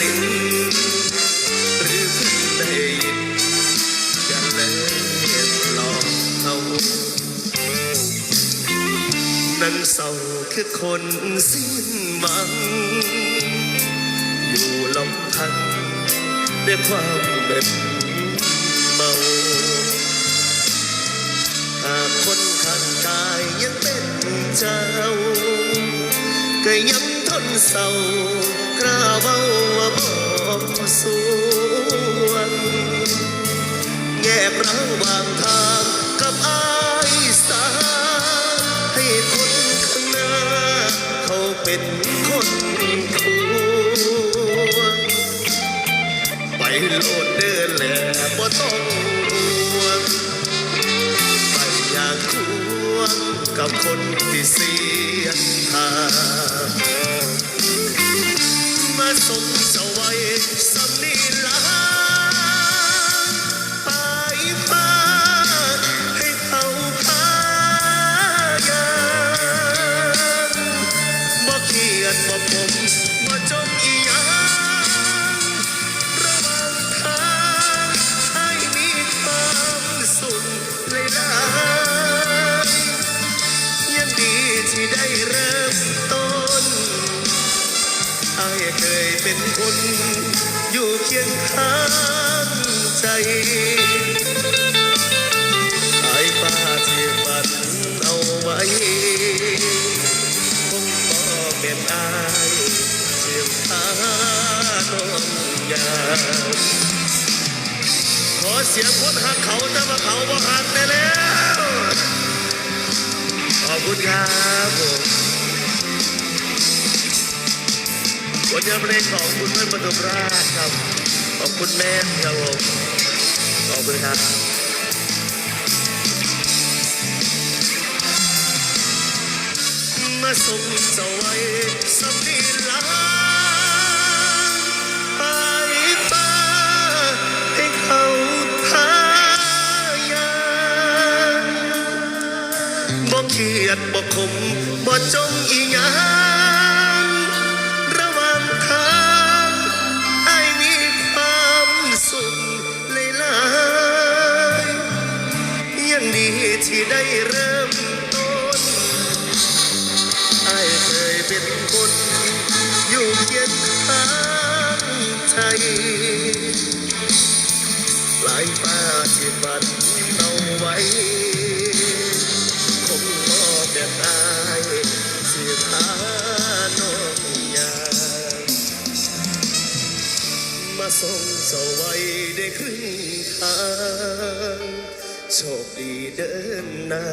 นหรือเพิ่งได้ยินอย่าเลยหลอกเขานั่งเศร้าคือคนสิ้นหวัง อยู่ลำพังด้วยความเป็นเมาหากคนข้างกายยังเป็นเจ้า ก็ยังทนเศร้ากล้าเบา คนควรไปโลดเดินแหละบ่ต้องห่วงไปอยากควงกับคนที่เสียทางมาส่งเจ้าไว้ ขียนบ่ผมบ่จมอีหยังระหว่างทางให้มีความสุขเลยนะยังดีที่ได้เริ่มต้นไอ้เคยเป็นคนอยู่เคียงข้างใจ ขอเสียงคนหักเขาแต่ว่าเขาบ่หักได้แล้ว ขอบคุณครับผมวันนี้เพลงของคุณเพื่อนปฐมราชครับ ขอบคุณแม่ครับผมขอบคุณครับมาส่งเจ้าไว้สำนีลา เกลียดบ่ขมบ่จงอีหยังระหว่างทางไอ้มีความสุขเลยลายยังดีที่ได้เริ่มต้นไอ้เคยเป็นคนอยู่เคียงข้างใจหลายป้าที่ฝัน ไว้ได้ครึ่งทาง โชคดีเดินหน้า